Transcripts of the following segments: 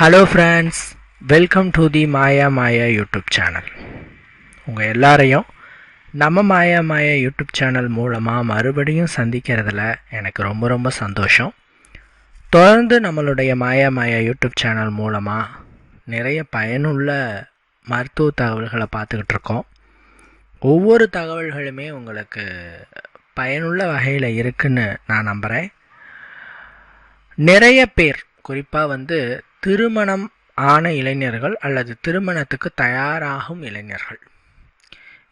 Hello friends welcome to the Maya Maya YouTube channel உங்கள் எல்லாரையும் நம்ம மாயா மாயா யூடியூப் சேனல் மூலமாக மறுபடியும் சந்திக்கிறதுல எனக்கு ரொம்ப ரொம்ப சந்தோஷம். தொடர்ந்து நம்மளுடைய மாயா மாயா யூடியூப் சேனல் மூலமாக நிறைய பயனுள்ள மருத்துவ தகவல்களை பார்த்துக்கிட்டு இருக்கோம். ஒவ்வொரு தகவல்களுமே உங்களுக்கு பயனுள்ள வகையில் இருக்குன்னு நான் நம்புகிறேன் நிறைய பேர் குறிப்பாக வந்து திருமணம் ஆன இளைஞர்கள் அல்லது திருமணத்துக்கு தயாராகும் இளைஞர்கள்.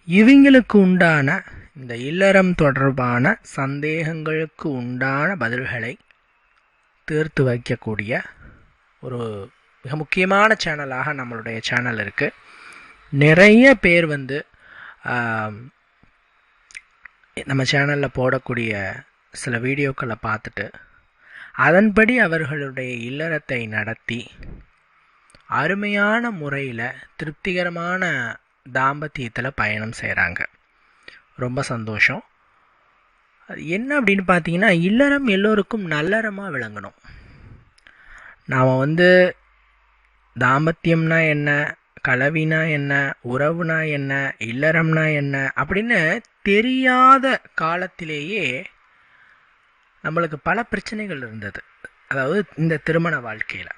இவங்களுக்கு உண்டான இந்த இல்லறம் தொடர்பான சந்தேகங்களுக்கு உண்டான பதில்களை தீர்த்து வைக்கக்கூடிய ஒரு மிக முக்கியமான சேனலாக நம்மளுடைய சேனல் இருக்குது நிறைய பேர் வந்து நம்ம சேனலில் போடக்கூடிய சில வீடியோக்களை பார்த்துட்டு அதன்படி அவர்களுடைய இல்லறத்தை நடத்தி அருமையான முறையில் திருப்திகரமான தாம்பத்தியத்தில் பயணம் செய்கிறாங்க ரொம்ப சந்தோஷம். அது என்ன அப்படின்னு பார்த்தீங்கன்னா இல்லறம் எல்லோருக்கும் நல்லறமாக விளங்கணும். நாம் வந்து தாம்பத்தியம்னா என்ன கலவினா என்ன உறவுனா என்ன இல்லறம்னா என்ன அப்படின்னு தெரியாத காலத்திலேயே நம்மளுக்கு பல பிரச்சனைகள் இருந்தது. அதாவது இந்த திருமண வாழ்க்கையில்.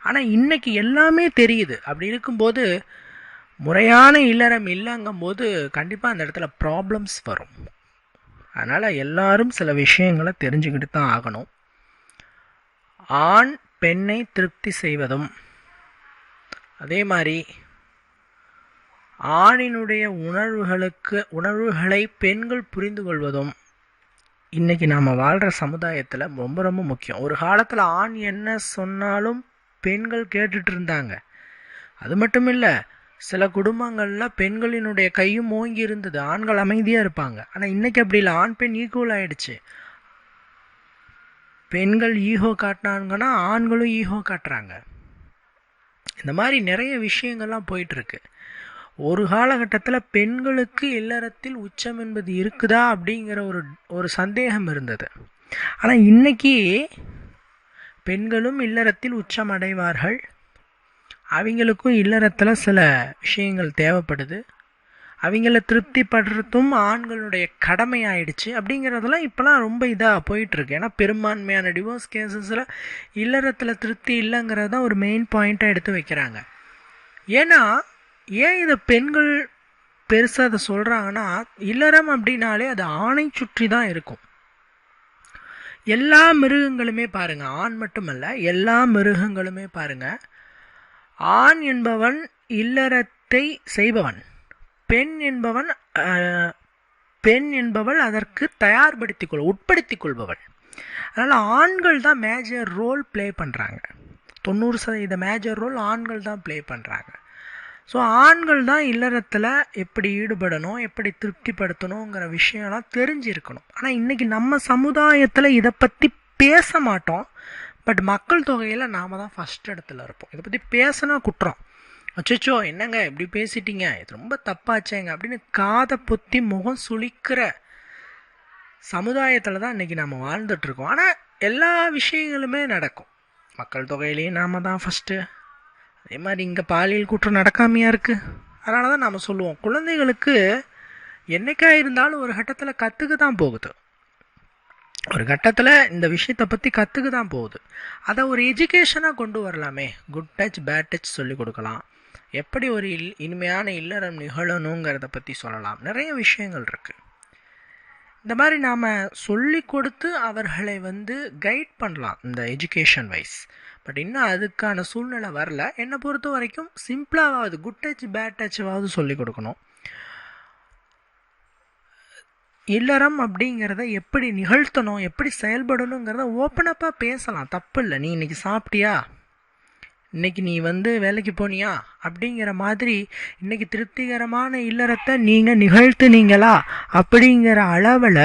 ஆனால் இன்னைக்கு எல்லாமே தெரியுது. அப்படி இருக்கும்போது முறையான இல்லறம் இல்லைங்கும்போது கண்டிப்பாக அந்த இடத்துல ப்ராப்ளம்ஸ் வரும். அதனால் எல்லாரும் சில விஷயங்களை தெரிஞ்சுக்கிட்டு தான் ஆகணும். ஆண் பெண்ணை திருப்தி செய்வதும் அதே மாதிரி ஆணினுடைய உணர்வுகளுக்கு உணர்வுகளை பெண்கள் புரிந்து கொள்வதும் இன்றைக்கி நாம் வாழ்கிற சமுதாயத்தில் ரொம்ப ரொம்ப முக்கியம். ஒரு காலத்தில் ஆண் என்ன சொன்னாலும் பெண்கள் கேட்டுட்டு இருந்தாங்க. அது மட்டும் இல்லை சில குடும்பங்களில் பெண்களினுடைய கையும் ஓங்கி இருந்தது. ஆண்கள் அமைதியாக இருப்பாங்க. ஆனால் இன்றைக்கி அப்படி இல்லை. ஆண் பெண் ஈக்குவல் ஆகிடுச்சு பெண்கள் ஈகோ காட்டினாங்கன்னா ஆண்களும் ஈகோ காட்டுறாங்க. இந்த மாதிரி நிறைய விஷயங்கள்லாம் போயிட்டுருக்கு ஒரு காலகட்டத்தில் பெண்களுக்கு இல்லறத்தில் உச்சம் என்பது இருக்குதா அப்படிங்கிற ஒரு ஒரு சந்தேகம் இருந்தது. ஆனால் இன்னைக்கு பெண்களும் இல்லறத்தில் உச்சம் அடைவார்கள். அவங்களுக்கும் இல்லறத்தில் சில விஷயங்கள் தேவைப்படுது. அவங்கள திருப்திப்படுறதும் ஆண்களுடைய கடமை ஆயிடுச்சு அப்படிங்கிறதெல்லாம் இப்போலாம் ரொம்ப இதாக போயிட்டுருக்கு. ஏன்னா பெரும்பான்மையான டிவோர்ஸ் கேசஸில் இல்லறத்தில் திருப்தி இல்லைங்கிறது தான் ஒரு மெயின் பாயிண்ட்டாக எடுத்து வைக்கிறாங்க. ஏன்னா ஏன் இதை பெண்கள் பெருசாக அதை சொல்கிறாங்கன்னா இல்லறம் அப்படின்னாலே அது ஆணை சுற்றி தான் இருக்கும். எல்லா மிருகங்களுமே பாருங்கள் ஆண் மட்டுமல்ல எல்லா மிருகங்களுமே பாருங்கள் ஆண் என்பவன் இல்லறத்தை செய்பவன். பெண் என்பவன் பெண் என்பவள் அதற்கு தயார்படுத்திக் கொள் உட்படுத்திக் கொள்பவள். அதனால் ஆண்கள் தான் மேஜர் ரோல் ப்ளே பண்ணுறாங்க தொண்ணூறு சதவீத மேஜர் ரோல் ஆண்கள் தான் ப்ளே பண்ணுறாங்க ஸோ ஆண்கள் தான் இல்லறத்தில் எப்படி ஈடுபடணும் எப்படி திருப்திப்படுத்தணுங்கிற விஷயம்லாம் தெரிஞ்சிருக்கணும். ஆனால் இன்றைக்கி நம்ம சமுதாயத்தில் இதை பற்றி பேச மாட்டோம். பட் மக்கள் தொகையில் நாம் தான் ஃபஸ்ட் இடத்துல இருப்போம். இதை பற்றி பேசினா குற்றம். அச்சோ என்னங்க இப்படி பேசிட்டீங்க? இது ரொம்ப தப்பாச்சேங்க அப்படின்னு காதை பொத்தி முகம் சுளிக்கிற சமுதாயத்தில் தான் இன்றைக்கி நம்ம வாழ்ந்துட்டுருக்கோம் ஆனால் எல்லா விஷயங்களுமே நடக்கும். மக்கள் தொகையிலையும் நாம் தான் ஃபஸ்ட்டு அதே மாதிரி இங்கே பாலியல் குற்றம் நடக்காமையாக இருக்குது அதனால தான் நாம் சொல்லுவோம். குழந்தைகளுக்கு என்னைக்கா இருந்தாலும் ஒரு கட்டத்தில் கற்றுக்க தான் போகுது. ஒரு கட்டத்தில் இந்த விஷயத்தை பற்றி கற்றுக்க தான் போகுது. அதை ஒரு எஜுகேஷனாக கொண்டு வரலாமே. குட் டச் பேட் டச் சொல்லி கொடுக்கலாம். எப்படி ஒரு இல் இனிமையான இல்லறம் நிகழணுங்கிறத பற்றி சொல்லலாம். நிறைய விஷயங்கள் இருக்குது இந்த மாதிரி நாம் சொல்லி கொடுத்து அவர்களை வந்து கைட் பண்ணலாம் இந்த எஜுகேஷன் வைஸ் பட் இன்னும் அதுக்கான சூழ்நிலை வரல. என்னை பொறுத்த வரைக்கும் சிம்பிளாவது குட் டச் பேட் டச்வாவது சொல்லி கொடுக்கணும். இல்லறம் அப்படிங்கிறத எப்படி நிகழ்த்தணும் எப்படி செயல்படணுங்கிறத ஓப்பனப்பாக பேசலாம். தப்பு இல்லை நீ இன்றைக்கி சாப்பிட்டியா? இன்றைக்கி நீ வந்து வேலைக்கு போனியா? அப்படிங்கிற மாதிரி இன்றைக்கி திருப்திகரமான இல்லறத்தை நீங்கள் நிகழ்த்துனீங்களா? அப்படிங்கிற அளவில்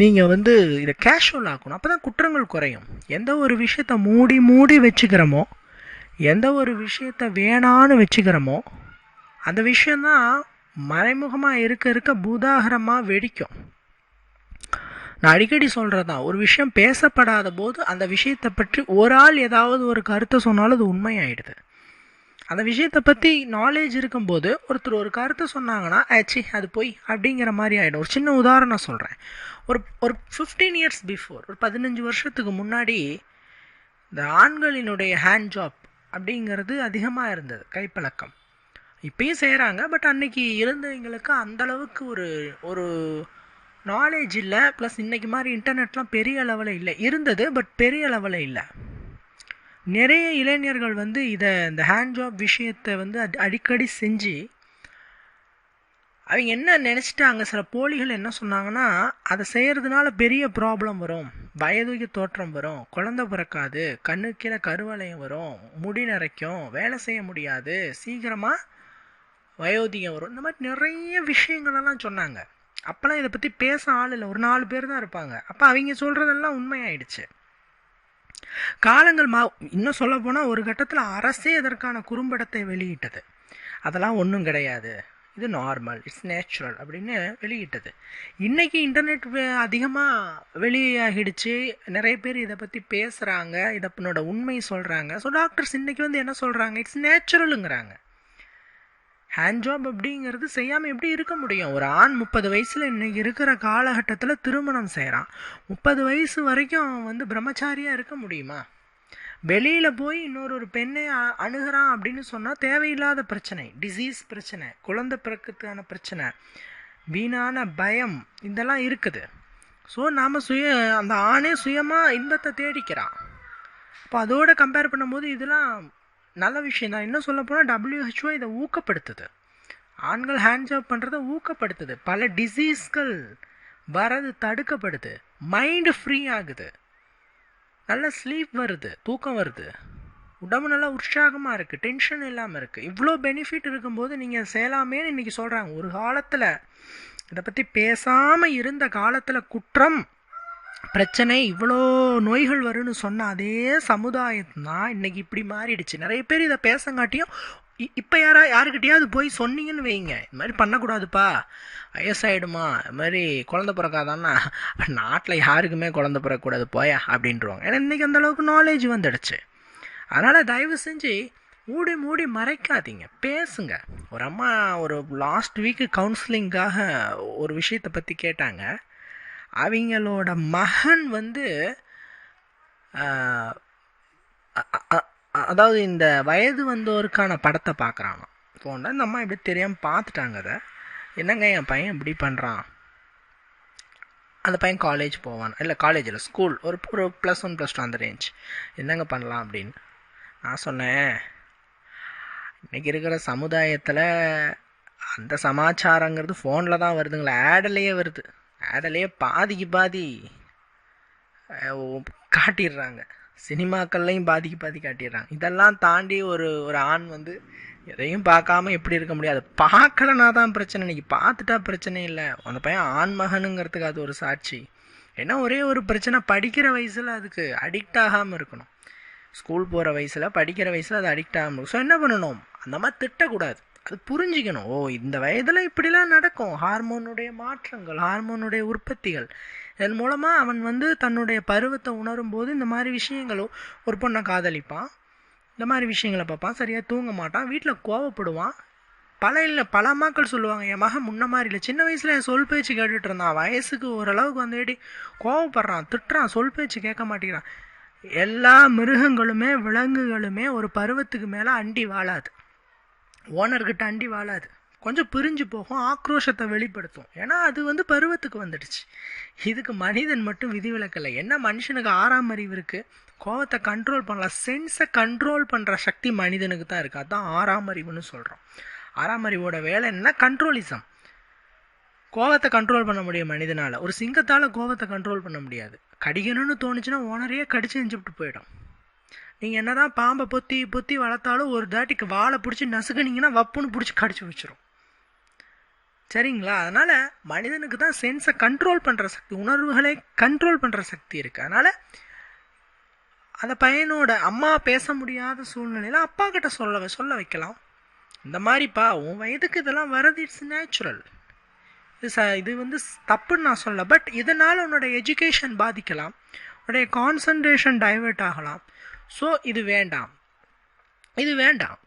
நீங்கள் வந்து இதை கேஷுவல் ஆக்கணும். அப்போ தான் குற்றங்கள் குறையும். எந்த ஒரு விஷயத்த மூடி மூடி வச்சுக்கிறோமோ எந்த ஒரு விஷயத்த வேணான்னு வச்சுக்கிறோமோ அந்த விஷயந்தான் மறைமுகமாக இருக்க இருக்க பூதாகரமாக வெடிக்கும். நான் அடிக்கடி சொல்கிறது தான் ஒரு விஷயம் பேசப்படாத போது அந்த விஷயத்தை பற்றி ஒரு ஆள் ஏதாவது ஒரு கருத்தை சொன்னாலும் அது உண்மையாயிடுது. அந்த விஷயத்தை பற்றி நாலேஜ் இருக்கும்போது ஒருத்தர் ஒரு கருத்தை சொன்னாங்கன்னா ஆச்சு அது போய் அப்படிங்கிற மாதிரி ஆகிடும் ஒரு சின்ன உதாரணம் சொல்கிறேன் ஒரு ஒரு ஃபிஃப்டீன் இயர்ஸ் பிஃபோர் ஒரு பதினஞ்சு வருஷத்துக்கு முன்னாடி இந்த ஆண்களினுடைய ஹேண்ட் ஜாப் அப்படிங்கிறது அதிகமாக இருந்தது கைப்பழக்கம். இப்பயும் செய்கிறாங்க பட் அன்னைக்கு இருந்தவங்களுக்கு அந்தளவுக்கு ஒரு ஒரு நாலேஜ் இல்லை. ப்ளஸ் இன்றைக்கி மாதிரி இன்டர்நெட்லாம் பெரிய லெவலில் இல்லை. இருந்தது பட் பெரிய லெவலில் இல்லை. நிறைய இளைஞர்கள் வந்து இதை இந்த ஹேண்ட் ஜாப் விஷயத்தை வந்து அடி அடிக்கடி செஞ்சு அவங்க என்ன நினச்சிட்டாங்க சில போலிகள் என்ன சொன்னாங்கன்னா அதை செய்கிறதுனால பெரிய ப்ராப்ளம் வரும். வயதுக்கு தோற்றம் வரும். குழந்தை பிறக்காது. கண்ணு கீழே கருவளையம் வரும். முடி நிறைக்கும் வேலை செய்ய முடியாது. சீக்கிரமாக வயோதிகம் வரும். இந்த மாதிரி நிறைய விஷயங்களெல்லாம் சொன்னாங்க. அப்போல்லாம் இதை பற்றி பேச ஆள் இல்லை. ஒரு நாலு பேர் தான் இருப்பாங்க. அப்போ அவங்க சொல்கிறதெல்லாம் உண்மையாயிடுச்சு. காலங்கள் மா இன்னும் சொல்ல போனால் ஒரு கட்டத்தில் அரசே இதற்கான குறும்படத்தை வெளியிட்டது. அதெல்லாம் ஒன்றும் கிடையாது. இது நார்மல் இட்ஸ் நேச்சுரல் அப்படின்னு வெளியிட்டது. இன்றைக்கி இன்டர்நெட் அதிகமாக வெளியாகிடுச்சு. நிறைய பேர் இதை பற்றி பேசுகிறாங்க இதனோட உண்மை சொல்கிறாங்க ஸோ டாக்டர்ஸ் இன்றைக்கி வந்து என்ன சொல்கிறாங்க இட்ஸ் நேச்சுரலுங்கிறாங்க ஹேண்ட் ஜாப் அப்படிங்கிறது செய்யாமல் எப்படி இருக்க முடியும்? ஒரு ஆண் முப்பது வயசில் இன்றைக்கி இருக்கிற காலகட்டத்தில் திருமணம் செய்கிறான் முப்பது வயசு வரைக்கும் அவன் வந்து பிரம்மச்சாரியாக இருக்க முடியுமா? வெளியில் போய் இன்னொரு ஒரு பெண்ணை அணுகிறான் அப்படின்னு சொன்னால் தேவையில்லாத பிரச்சனை டிசீஸ் பிரச்சனை குழந்தை பிறக்கிறதுக்கான பிரச்சனை வீணான பயம் இதெல்லாம் இருக்குது. ஸோ நாம் சுய அந்த ஆணே சுயமாக இன்பத்தை தேடிக்கிறான். இப்போ அதோடு கம்பேர் பண்ணும்போது இதெல்லாம் நல்ல விஷயம் தான். இன்னும் சொல்ல போனால் டபிள்யூஹெச்ஓ இதை ஊக்கப்படுத்துது. ஆண்கள் ஹேண்ட் ஜாப் பண்ணுறத ஊக்கப்படுத்துது. பல டிசீஸ்கள் வரது தடுக்கப்படுது. மைண்டு ஃப்ரீ ஆகுது. நல்ல ஸ்லீப் வருது தூக்கம் வருது. உடம்பு நல்லா உற்சாகமாக இருக்குது டென்ஷன் இல்லாமல் இருக்குது இவ்வளோ பெனிஃபிட் இருக்கும்போது நீங்கள் செய்யலாமேன்னு இன்றைக்கி சொல்கிறாங்க ஒரு காலத்தில் இதை பற்றி பேசாமல் இருந்த காலத்தில் குற்றம் பிரச்சனை இவ்வளோ நோய்கள் வரும்னு சொன்ன அதே சமுதாயம் தான் இன்றைக்கி இப்படி மாறிடுச்சு. நிறைய பேர் இதை பேசங்காட்டியும் இப்போ யாரா யாருக்கிட்டையாவது போய் சொன்னீங்கன்னு வைங்க. இது மாதிரி பண்ணக்கூடாதுப்பா. வயசாயிடுமா. இது மாதிரி குழந்த பிறக்காதான்னா நாட்டில் யாருக்குமே குழந்த பிறக்கக்கூடாது போயா அப்படின்ட்டுருவாங்க ஏன்னா இன்றைக்கி அந்தளவுக்கு நாலேஜ் வந்துடுச்சு. அதனால் தயவு செஞ்சு மூடி மூடி மறைக்காதீங்க. பேசுங்க. ஒரு அம்மா ஒரு லாஸ்ட் வீக்கு கவுன்சிலிங்காக ஒரு விஷயத்தை பற்றி கேட்டாங்க. அவங்களோட மகன் வந்து அதாவது இந்த வயது வந்தோருக்கான படத்தை பார்க்குறானோ போனால் இந்த அம்மா எப்படி தெரியாமல் பார்த்துட்டாங்க அதை. என்னங்க என் பையன் இப்படி பண்ணுறான் அந்த பையன் காலேஜ் போவான். இல்லை காலேஜில் ஸ்கூல் ஒரு ஒரு ப்ளஸ் ஒன் ப்ளஸ் டூ அந்த ரேஞ்ச் என்னங்க பண்ணலாம் அப்படின்னு. நான் சொன்னேன் இன்றைக்கி இருக்கிற சமுதாயத்தில் அந்த சமாச்சாரங்கிறது ஃபோனில் தான் வருதுங்களா. ஆடலையே வருது. ஆடலையே பாதிக்கு பாதி காட்டிடுறாங்க. சினிமாக்கள்லையும் பாதிக்கு பாதி காட்டிடுறாங்க. இதெல்லாம் தாண்டி ஒரு ஒரு ஆண் வந்து எதையும் பார்க்காம எப்படி இருக்க முடியாது பார்க்கலனா தான் பிரச்சனை. இன்னைக்கு பார்த்துட்டா பிரச்சனை இல்லை. அந்த பையன் ஆண் மகனுங்கிறதுக்கு அது ஒரு சாட்சி. ஏன்னா ஒரே ஒரு பிரச்சனை படிக்கிற வயசில் அதுக்கு அடிக்ட் ஆகாமல் இருக்கணும். ஸ்கூல் போகிற வயசில் படிக்கிற வயசில் அது அடிக்ட் ஆகாமல் ஸோ என்ன பண்ணணும்? அந்த மாதிரி திட்டக்கூடாது. புரிஞ்சிக்கணும். ஓ இந்த வயதில் இப்படிலாம் நடக்கும். ஹார்மோனுடைய மாற்றங்கள் ஹார்மோனுடைய உற்பத்திகள். இதன் மூலமாக அவன் வந்து தன்னுடைய பருவத்தை உணரும் போது இந்த மாதிரி விஷயங்களும் ஒரு பொண்ணை காதலிப்பான். இந்த மாதிரி விஷயங்களை பார்ப்பான். சரியாக தூங்க மாட்டான். வீட்டில் கோவப்படுவான். பல இல்லை பல அம்மாக்கள் சொல்லுவாங்க என் மகன் முன்ன மாதிரி இல்லை. சின்ன வயசில் என் சொல் பேச்சு கேட்டுட்டு இருந்தான். வயசுக்கு ஓரளவுக்கு வந்துட்டு கோவப்படுறான் திட்டுறான் சொல் பேச்சு கேட்க மாட்டேங்கிறான். எல்லா மிருகங்களுமே விலங்குகளுமே ஒரு பருவத்துக்கு மேலே அண்டி வாழாது. ஓனர்கிட்ட அண்டி வாழாது. கொஞ்சம் பிரிஞ்சு போகும் ஆக்ரோஷத்தை வெளிப்படுத்தும். ஏன்னா அது வந்து பருவத்துக்கு வந்துடுச்சு. இதுக்கு மனிதன் மட்டும் விதிவிலக்கில்லை. என்ன மனுஷனுக்கு ஆறாம் அறிவு இருக்குது கோவத்தை கண்ட்ரோல் பண்ணலாம் சென்ஸை கண்ட்ரோல் பண்ணுற சக்தி மனிதனுக்கு தான் இருக்குது அதுதான் ஆறாம் அறிவுன்னு சொல்கிறோம் ஆறாம் அறிவோட வேலை என்ன? கண்ட்ரோலிசம் கோவத்தை கண்ட்ரோல் பண்ண முடியும் மனிதனால். ஒரு சிங்கத்தால் கோவத்தை கண்ட்ரோல் பண்ண முடியாது. கடிக்கணும்னு தோணுச்சுன்னா ஓனரையே கடிச்சு செஞ்சுட்டு போயிடும். நீங்கள் என்ன தான் பாம்பை பொத்தி பொத்தி வளர்த்தாலும் ஒரு தாட்டிக்கு வாழை பிடிச்சி நசுக்குனீங்கன்னா வப்புன்னு பிடிச்சி கடிச்சு வச்சிரும். சரிங்களா? அதனால் மனிதனுக்கு தான் சென்ஸை கண்ட்ரோல் பண்ணுற சக்தி உணர்வுகளை கண்ட்ரோல் பண்ணுற சக்தி இருக்குது அதனால் அந்த பையனோட அம்மா பேச முடியாத சூழ்நிலையில் அப்பா கிட்ட சொல்ல சொல்ல வைக்கலாம். இந்த மாதிரிப்பா உன் வயதுக்கு இதெல்லாம் வரது இட்ஸ் நேச்சுரல் இது ச இது வந்து தப்புன்னு நான் சொல்ல பட் இதனால் உன்னோட எஜுகேஷன் பாதிக்கலாம். உன்னுடைய கான்சன்ட்ரேஷன் டைவர்ட் ஆகலாம். ஸோ இது வேண்டாம். இது வேண்டாம்.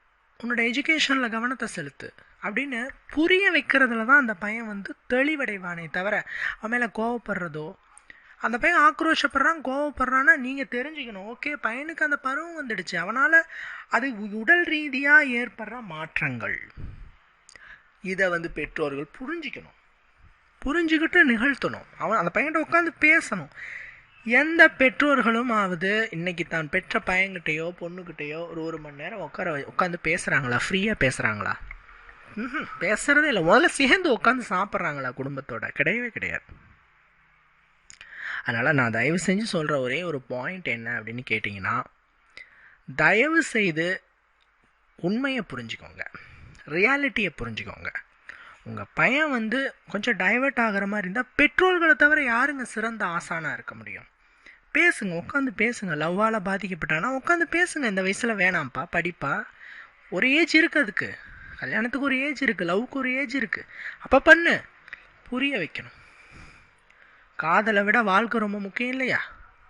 உன்னோட எஜுகேஷனில் கவனத்தை செலுத்து. அப்படின்னு புரிய வைக்கிறதுல தான் அந்த பையன் வந்து தெளிவடைவானே தவிர அவன் மேலே கோவப்படுறதோ அந்த பையன் ஆக்ரோஷப்படுறான் கோவப்படுறான்னா நீங்கள் தெரிஞ்சுக்கணும். ஓகே பையனுக்கு அந்த பருவம் வந்துடுச்சு. அவனால் அது உடல் ரீதியாக ஏற்படுற மாற்றங்கள். இதை வந்து பெற்றோர்கள் புரிஞ்சிக்கணும். புரிஞ்சுக்கிட்டு நிகழ்த்தணும். அவன் அந்த பையன்கிட்ட உட்காந்து பேசணும். எந்த பெற்றோர்களும் ஆவது இன்னைக்கு தான் பெற்ற பையன்கிட்டயோ பொண்ணுக்கிட்டயோ ஒரு ஒரு மணி நேரம் உட்கார உட்காந்து பேசுகிறாங்களா ஃப்ரீயாக பேசுகிறாங்களா ம் பேசுகிறதே இல்லை. முதல்ல சேர்ந்து உட்காந்து சாப்பிட்றாங்களா குடும்பத்தோட? கிடையவே கிடையாது. அதனால் நான் தயவு செஞ்சு சொல்கிற ஒரே ஒரு பாயிண்ட் என்ன அப்படின்னு கேட்டிங்கன்னா தயவு செய்து உண்மையை புரிஞ்சுக்கோங்க. ரியாலிட்டியை புரிஞ்சுக்கோங்க. உங்கள் பையன் வந்து கொஞ்சம் டைவர்ட் ஆகிற மாதிரி இருந்தால் பெற்றோர்களை தவிர யாருங்க சிறந்த ஆசானாக இருக்க முடியும்? பேசுங்க உட்காந்து பேசுங்க. லவ்வால் பாதிக்கப்பட்டானா உட்காந்து பேசுங்க. இந்த வயசில் வேணாம்ப்பா படிப்பா. ஒரு ஏஜ் இருக்குது அதுக்கு. கல்யாணத்துக்கு ஒரு ஏஜ் இருக்குது லவ்க்கு ஒரு ஏஜ் இருக்குது அப்போ பண்ணு. புரிய வைக்கணும். காதலை விட வாழ்க்கை ரொம்ப முக்கியம் இல்லையா?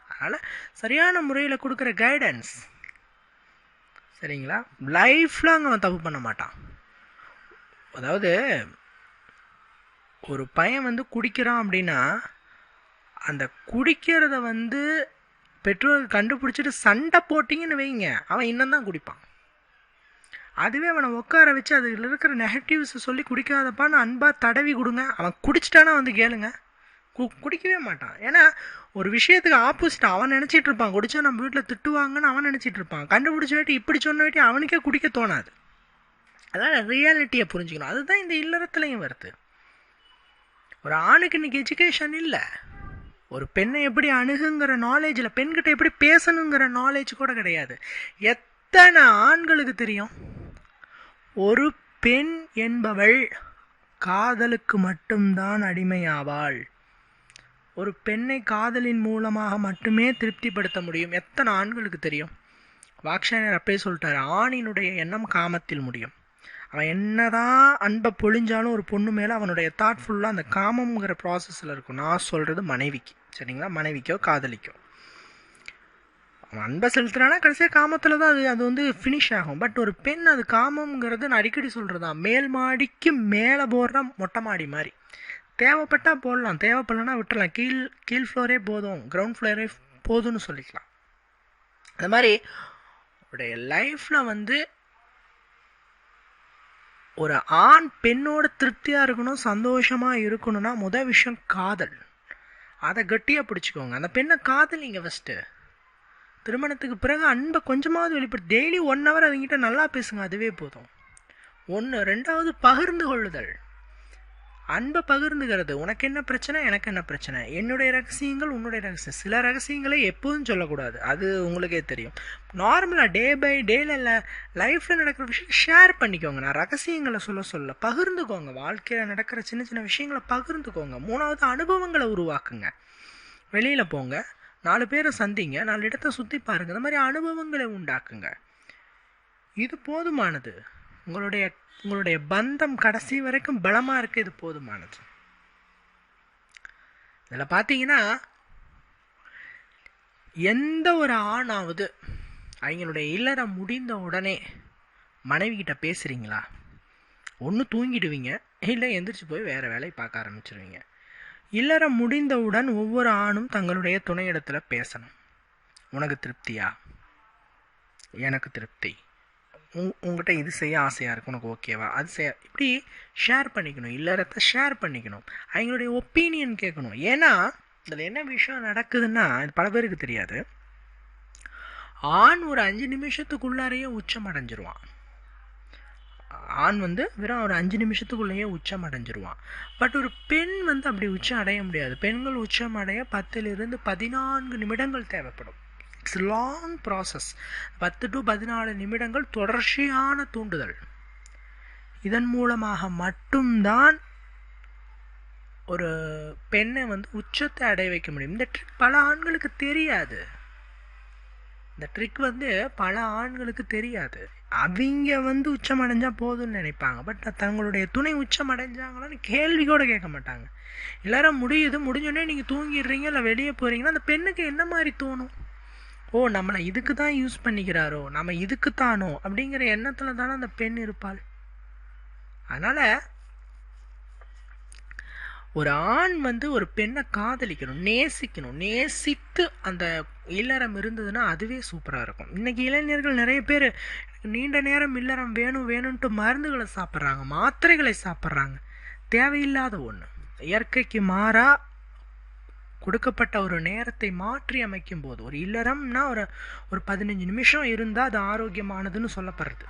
அதனால் சரியான முறையில் கொடுக்குற கைடன்ஸ் சரிங்களா? லைஃப்பில் அங்கே அவன் தப்பு பண்ண மாட்டான். அதாவது ஒரு பையன் வந்து குடிக்கிறான் அப்படின்னா அந்த குடிக்கிறத வந்து பெற்றோர்கள் கண்டுபிடிச்சிட்டு சண்டை போட்டிங்கன்னு வைங்க. அவன் இன்னும் தான் குடிப்பான். அதுவே அவனை உட்கார வச்சு அதில் இருக்கிற நெகட்டிவ்ஸை சொல்லி குடிக்காதப்பான்னு அன்பாக தடவி கொடுங்க. அவன் குடிச்சிட்டானா வந்து கேளுங்க. கு குடிக்கவே மாட்டான். ஏன்னா ஒரு விஷயத்துக்கு ஆப்போசிட் அவன் நினச்சிட்டு இருப்பான். குடிச்சா நம்ம வீட்டில் திட்டுவாங்கன்னு அவன் நினச்சிட்டு இருப்பான். கண்டுபிடிச்ச வேட்டி இப்படி சொன்ன வேட்டி அவனுக்கே குடிக்க தோணாது. அதான் ரியாலிட்டியை புரிஞ்சுக்கணும். அதுதான் இந்த இல்லறத்துலையும் வருது. ஒரு ஆணுக்கு இன்னைக்கு எஜுகேஷன் இல்லை. ஒரு பெண்ணை எப்படி அணுகுங்கிற நாலேஜில் பெண்கிட்ட எப்படி பேசணுங்கிற நாலேஜ் கூட கிடையாது. எத்தனை ஆண்களுக்கு தெரியும்? ஒரு பெண் என்பவள் காதலுக்கு மட்டும்தான் அடிமையாவாள். ஒரு பெண்ணை காதலின் மூலமாக மட்டுமே திருப்திப்படுத்த முடியும். எத்தனை ஆண்களுக்கு தெரியும்? வாக்ஷாயர் அப்பே சொல்லிட்டார் ஆணினுடைய எண்ணம் காமத்தில் முடியும். அவன் என்னதான் அன்பை பொழிஞ்சாலும் ஒரு பொண்ணு மேலே அவனுடைய தாட் ஃபுல்லாக அந்த காமம்ங்கிற ப்ராசஸில் இருக்கும். நான் சொல்கிறது மனைவிக்கு. சரிங்களா மனைவிக்கோ காதலிக்கோ? அவன் அன்பை செலுத்துறானா கடைசியாக காமத்தில் தான் அது அது வந்து ஃபினிஷ் ஆகும். பட் ஒரு பெண் அது காமங்கிறது நான் அடிக்கடி சொல்கிறது தான் மேல் மாடிக்கு மேலே போடுற மொட்டை மாடி மாதிரி. தேவைப்பட்டால் போடலாம். தேவைப்படலன்னா விட்டுறலாம். கீழ் கீழ் ஃப்ளோரே போதும். கிரவுண்ட் ஃப்ளோரே போதும்னு சொல்லிக்கலாம். அது மாதிரி உடைய லைஃப்பில் வந்து ஒரு ஆண் பெண்ணோட திருப்தியாக இருக்கணும் சந்தோஷமாக இருக்கணும்னா முதல் விஷயம் காதல். அதை கட்டியாக பிடிச்சிக்கோங்க. அந்த பெண்ணை காதலிங்க ஃபஸ்ட்டு திருமணத்துக்கு பிறகு அன்பை கொஞ்சமாவது வெளிப்படு. டெய்லி ஒன் ஹவர் அவங்ககிட்ட நல்லா பேசுங்க அதுவே போதும். ஒன்று ரெண்டாவது பகிர்ந்து கொள்ளுதல். அன்பை பகிர்ந்துகிறது உனக்கு என்ன பிரச்சனை? எனக்கு என்ன பிரச்சனை? என்னுடைய ரகசியங்கள் உன்னுடைய ரகசியம். சில ரகசியங்களை எப்போதும் சொல்லக்கூடாது. அது உங்களுக்கே தெரியும். நார்மலாக டே பை டேல லைஃப்பில் நடக்கிற விஷயம் ஷேர் பண்ணிக்கோங்க. நான் ரகசியங்களை சொல்ல சொல்ல பகிர்ந்துக்கோங்க. வாழ்க்கையில் நடக்கிற சின்ன சின்ன விஷயங்களை பகிர்ந்துக்கோங்க. மூணாவது அனுபவங்களை உருவாக்குங்க. வெளியில் போங்க. நாலு பேரை சந்திங்க. நாலு இடத்த சுற்றி பாருங்க. இந்த மாதிரி அனுபவங்களை உண்டாக்குங்க. இது போதுமானது. உங்களுடைய உங்களுடைய பந்தம் கடைசி வரைக்கும் பலமாக இருக்குது இது போதுமானது. இதில் பார்த்தீங்கன்னா எந்த ஒரு ஆணாவது அவங்களுடைய இல்லறம் முடிந்த உடனே மனைவிக்கிட்ட பேசுகிறீங்களா ஒன்று தூங்கிடுவீங்க இல்லை எந்திரிச்சு போய் வேறு வேலையை பார்க்க ஆரம்பிச்சிருவீங்க. இல்லறம் முடிந்தவுடன் ஒவ்வொரு ஆணும் தங்களுடைய துணையிடத்தில் பேசணும். உனக்கு திருப்தியா? எனக்கு திருப்தி. உங் உங்கள்கிட்ட இது செய்ய ஆசையாக இருக்கும் உனக்கு ஓகேவா? அது செய்ய இப்படி ஷேர் பண்ணிக்கணும் இல்லறத்தை ஷேர் பண்ணிக்கணும். அவங்களுடைய ஒப்பீனியன் கேட்கணும். ஏன்னா இதில் என்ன விஷயம் நடக்குதுன்னா இது பல பேருக்கு தெரியாது. ஆண் ஒரு அஞ்சு நிமிஷத்துக்குள்ளாரையே உச்சம் அடைஞ்சிருவான் ஆண் வந்து வெறும் ஒரு அஞ்சு நிமிஷத்துக்குள்ளேயே உச்சம் அடைஞ்சிருவான் பட் ஒரு பெண் வந்து அப்படி உச்சம் அடைய முடியாது. பெண்கள் உச்சம் அடைய பத்திலிருந்து பதினான்கு நிமிடங்கள் தேவைப்படும். இட்ஸ் லாங் ப்ராசஸ் பத்து டு பதினாலு நிமிடங்கள் தொடர்ச்சியான தூண்டுதல். இதன் மூலமாக மட்டும்தான் ஒரு பெண்ணை வந்து உச்சத்தை அடைய வைக்க முடியும். இந்த ட்ரிக் பல ஆண்களுக்கு தெரியாது. இந்த ட்ரிக் வந்து பல ஆண்களுக்கு தெரியாது. அவங்க வந்து உச்சம் அடைஞ்சா போதும்னு நினைப்பாங்க. பட் தங்களுடைய துணை உச்சம் அடைஞ்சாங்களான்னு கேள்வி கூட கேட்க மாட்டாங்க. எல்லாரும் முடியுது முடிஞ்சோடனே நீங்கள் தூங்கிடுறீங்க இல்லை வெளியே போகிறீங்கன்னா அந்த பெண்ணுக்கு என்ன மாதிரி தோணும்? ஓ நம்மளை இதுக்கு தான் யூஸ் பண்ணிக்கிறாரோ நம்ம இதுக்கு தானோ அப்படிங்கிற எண்ணத்தில் தானே அந்த பெண் இருப்பாள். அதனால் ஒரு ஆண் வந்து ஒரு பெண்ணை காதலிக்கணும் நேசிக்கணும் நேசித்து அந்த இல்லறம் இருந்ததுன்னா அதுவே சூப்பராக இருக்கும். இன்றைக்கி இளைஞர்கள் நிறைய பேர் நீண்ட நேரம் இல்லறம் வேணும் வேணும்ன்ட்டு மருந்துகளை சாப்பிட்றாங்க மாத்திரைகளை சாப்பிட்றாங்க. தேவையில்லாத ஒன்று இயற்கைக்கு மாறா கொடுக்கப்பட்ட ஒரு நேரத்தை மாற்றி அமைக்கும் போது ஒரு இல்லறம்னா ஒரு ஒரு பதினஞ்சு நிமிஷம் இருந்தால் அது ஆரோக்கியமானதுன்னு சொல்லப்படுறது.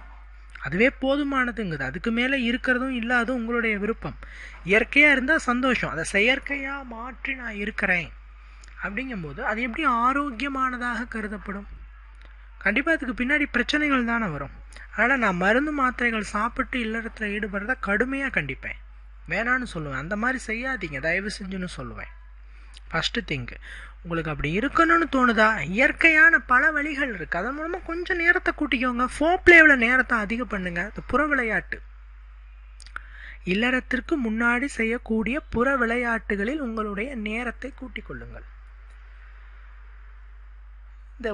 அதுவே போதுமானதுங்குது. அதுக்கு மேலே இருக்கிறதும் இல்லாதும் உங்களுடைய விருப்பம். இயற்கையாக இருந்தால் சந்தோஷம். அதை செயற்கையாக மாற்றி நான் இருக்கிறேன். அப்படிங்கும்போது அது எப்படி ஆரோக்கியமானதாக கருதப்படும்? கண்டிப்பாக அதுக்கு பின்னாடி பிரச்சனைகள் தானே வரும். அதனால் நான் மருந்து மாத்திரைகள் சாப்பிட்டு இல்லறத்தில் ஈடுபடுறத கடுமையாக கண்டிப்பேன். வேணான்னு சொல்லுவேன். அந்த மாதிரி செய்யாதீங்க. தயவு செஞ்சுன்னு சொல்லுவேன். ஃபஸ்ட்டு திங்க் உங்களுக்கு அப்படி இருக்கணும்னு தோணுதா? இயற்கையான பல வழிகள் இருக்குது அதன் மூலமாக கொஞ்சம் நேரத்தை கூட்டிக்கோங்க. ஃபோ பிளேவில் நேரத்தை அதிகம் பண்ணுங்கள் இந்த புற விளையாட்டு. இல்லறத்திற்கு முன்னாடி செய்யக்கூடிய புற விளையாட்டுகளில் உங்களுடைய நேரத்தை கூட்டிக் கொள்ளுங்கள். இந்த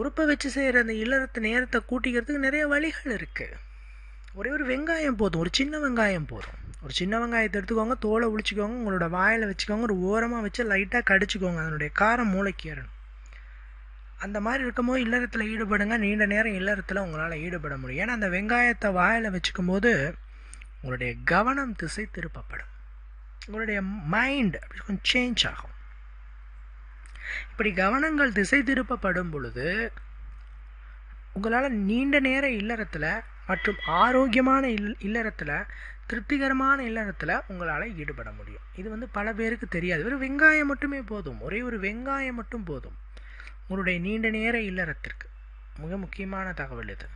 உறுப்பை வச்சு செய்கிற அந்த இல்லறத்து நேரத்தை கூட்டிக்கிறதுக்கு நிறைய வழிகள் இருக்குது ஒரே ஒரு வெங்காயம் போதும். ஒரு சின்ன வெங்காயம் போதும். ஒரு சின்ன வெங்காயத்தை எடுத்துக்கோங்க தோலை உளிச்சிக்கோங்க உங்களோட வாயில் வச்சுக்கோங்க ஒரு ஓரமாக வச்சு லைட்டாக கடிச்சிக்கோங்க அதனுடைய காரம் மூளைக்கு ஏறணும். அந்த மாதிரி இருக்கும்போது இல்லறத்தில் ஈடுபடுங்க நீண்ட நேரம் இல்லறத்தில் உங்களால் ஈடுபட முடியும். ஏன்னா அந்த வெங்காயத்தை வாயில் வச்சுக்கும் போது உங்களுடைய கவனம் திசை திருப்பப்படும். உங்களுடைய மைண்ட் அப்படி கொஞ்சம் சேஞ்ச் ஆகும். இப்படி கவனங்கள் திசை திருப்பப்படும் பொழுது உங்களால் நீண்ட நேர இல்லறத்தில் மற்றும் ஆரோக்கியமான இல் இல்லறத்தில் திருப்திகரமான இல்லறத்தில் உங்களால் ஈடுபட முடியும். இது வந்து பல பேருக்கு தெரியாது. ஒரு வெங்காயம் மட்டுமே போதும். ஒரே ஒரு வெங்காயம் மட்டும் போதும். உங்களுடைய நீண்ட நேர இல்லறத்திற்கு. மிக முக்கியமான தகவல் இது.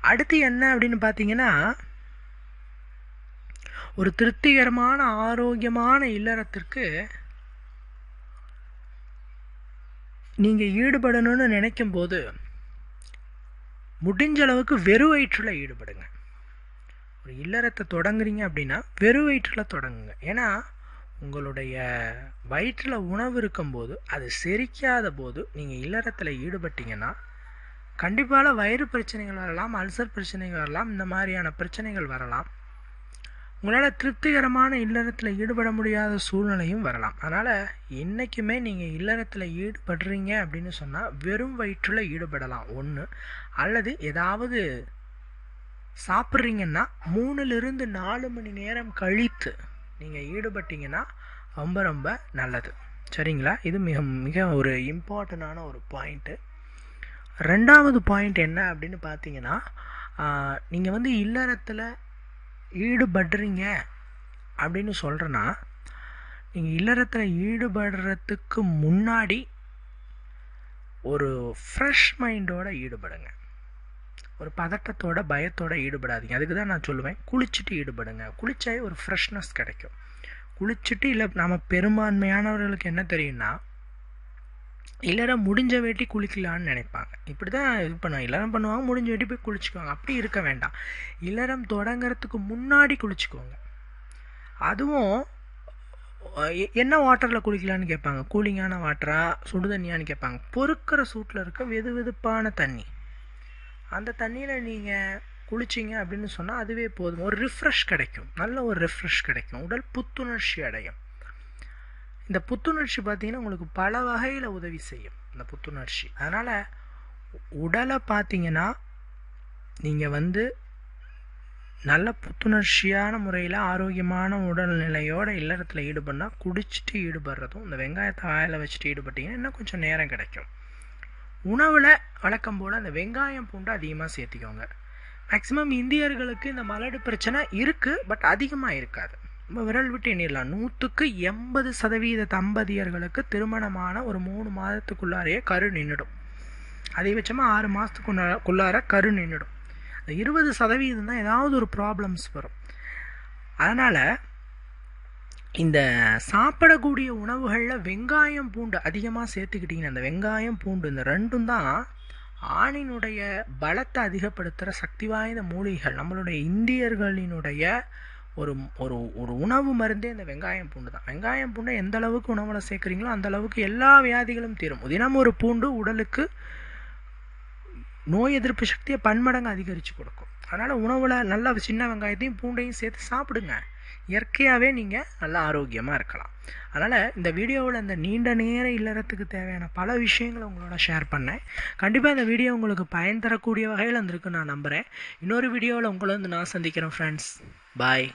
அடுத்து என்ன அப்படின்னு பார்த்தீங்கன்னா ஒரு திருப்திகரமான ஆரோக்கியமான இல்லறத்திற்கு நீங்கள் ஈடுபடணும்னு நினைக்கும் போது முடிஞ்ச அளவுக்கு வெறு வயிற்றில் ஈடுபடுங்க. ஒரு இல்லறத்தை தொடங்குறீங்க அப்படின்னா வெறும் வயிற்றில் தொடங்குங்க. ஏன்னா உங்களுடைய வயிற்றில் உணவு இருக்கும்போது அது செரிக்காத போது நீங்கள் இல்லறத்தில் ஈடுபட்டீங்கன்னா கண்டிப்பாக வயிறு பிரச்சனைகள் வரலாம் அல்சர் பிரச்சனைகள் வரலாம் இந்த மாதிரியான பிரச்சனைகள் வரலாம். உங்களால் திருப்திகரமான இல்லறத்தில் ஈடுபட முடியாத சூழ்நிலையும் வரலாம். அதனால் என்றைக்குமே நீங்கள் இல்லறத்தில் ஈடுபடுறீங்க அப்படின்னு சொன்னால் வெறும் வயிற்றில் ஈடுபடலாம். ஒன்று அல்லது ஏதாவது சாப்பிட்றீங்கன்னா மூணுலேருந்து நாலு மணி நேரம் கழித்து நீங்கள் ஈடுபட்டீங்கன்னா ரொம்ப ரொம்ப நல்லது. சரிங்களா? இது மிக மிக ஒரு இம்பார்ட்டண்டான ஒரு பாயிண்ட்டு ரெண்டாவது பாயிண்ட் என்ன அப்படின்னு பார்த்தீங்கன்னா நீங்கள் வந்து இல்லறத்தில் ஈடுபடுறீங்க அப்படின்னு சொல்கிறேன்னா நீங்கள் இல்லறத்தில் ஈடுபடுறதுக்கு முன்னாடி ஒரு ஃப்ரெஷ் மைண்டோடு ஈடுபடுங்க. ஒரு பதட்டத்தோட பயத்தோட ஈடுபடாதீங்க. அதுக்கு தான் நான் சொல்லுவேன். குளிச்சுட்டு ஈடுபடுங்க. குளிச்சாவே ஒரு ஃப்ரெஷ்னஸ் கிடைக்கும். குளிச்சுட்டு இல்லை நம்ம பெரும்பான்மையானவர்களுக்கு என்ன தெரியும்னா இல்லைனா முடிஞ்ச வேட்டி குளிக்கலான்னு நினைப்பாங்க. இப்படி தான் இது பண்ணுவாங்க. இல்லறம் பண்ணுவாங்க முடிஞ்ச வேட்டி போய் குளிச்சுக்குவாங்க. அப்படி இருக்க வேண்டாம். இல்லறம் தொடங்கிறதுக்கு முன்னாடி குளிச்சுக்குவாங்க அதுவும் என்ன வாட்டரில் குளிக்கலான்னு கேட்பாங்க? கூலிங்கான வாட்டரா சுடு தண்ணியான்னு கேட்பாங்க. பொறுக்கிற சூட்டில் இருக்க வெது வெதுப்பான தண்ணி. அந்த தண்ணியில் நீங்கள் குளிச்சிங்க அப்படின்னு சொன்னால் அதுவே போதும். ஒரு ரிஃப்ரெஷ் கிடைக்கும். நல்ல ஒரு ரிஃப்ரெஷ் கிடைக்கும். உடல் புத்துணர்ச்சி அடையும். இந்த புத்துணர்ச்சி பார்த்தீங்கன்னா உங்களுக்கு பல வகையில் உதவி செய்யும். இந்த புத்துணர்ச்சி. அதனால் உடலை பார்த்தீங்கன்னா நீங்கள் வந்து நல்ல புத்துணர்ச்சியான முறையில் ஆரோக்கியமான உடல்நிலையோட இல்லறத்தில் ஈடுபடனா குடிச்சிட்டு ஈடுபடுறதும் இந்த வெங்காயத்தை வாயில் வச்சுட்டு ஈடுபட்டிங்கன்னா இன்னும் கொஞ்சம் நேரம் கிடைக்கும். உணவில் வழக்கம் போல் அந்த வெங்காயம் பூண்டு அதிகமாக சேர்த்திக்கோங்க. மேக்ஸிமம் இந்தியர்களுக்கு இந்த மலடு பிரச்சனை இருக்குது பட் அதிகமாக இருக்காது. நம்ம விரல் விட்டு எண்ணிடலாம். நூற்றுக்கு எண்பது சதவீத தம்பதியர்களுக்கு திருமணமான ஒரு மூணு மாதத்துக்குள்ளாரையே கரு நின்றுடும் அதிகபட்சமாக ஆறு மாதத்துக்குள்ளார கரு நின்றுடும் அந்த இருபது சதவீதம் தான் ஏதாவது ஒரு ப்ராப்ளம்ஸ் வரும். அதனால் இந்த சாப்பிடக்கூடிய உணவுகளில் வெங்காயம் பூண்டு அதிகமாக சேர்த்துக்கிட்டிங்கன்னா அந்த வெங்காயம் பூண்டு இந்த ரெண்டும் தான் ஆணினுடைய பலத்தை அதிகப்படுத்துகிற சக்தி வாய்ந்த மூலிகைகள். நம்மளுடைய இந்தியர்களினுடைய ஒரு ஒரு ஒரு உணவு மருந்தே இந்த வெங்காயம் பூண்டு தான். வெங்காயம் பூண்டை எந்த அளவுக்கு உணவில் சேர்க்குறீங்களோ அந்த அளவுக்கு எல்லா வியாதிகளும் தீரும். தினம் ஒரு பூண்டு உடலுக்கு நோய் எதிர்ப்பு சக்தியை பன்மடங்கு அதிகரித்து கொடுக்கும். அதனால் உணவில் நல்ல சின்ன வெங்காயத்தையும் பூண்டையும் சேர்த்து சாப்பிடுங்க. இயற்கையாகவே நீங்கள் நல்லா ஆரோக்கியமாக இருக்கலாம். அதனால் இந்த வீடியோவில் இந்த நீண்ட நேர இல்லறத்துக்கு தேவையான பல விஷயங்களை உங்களோட ஷேர் பண்ணேன். கண்டிப்பாக இந்த வீடியோ உங்களுக்கு பயன் தரக்கூடிய வகையில் இருந்திருக்கு நான் நம்புகிறேன் இன்னொரு வீடியோவில் உங்களை வந்து நான் சந்திக்கிறேன் ஃப்ரெண்ட்ஸ் பாய்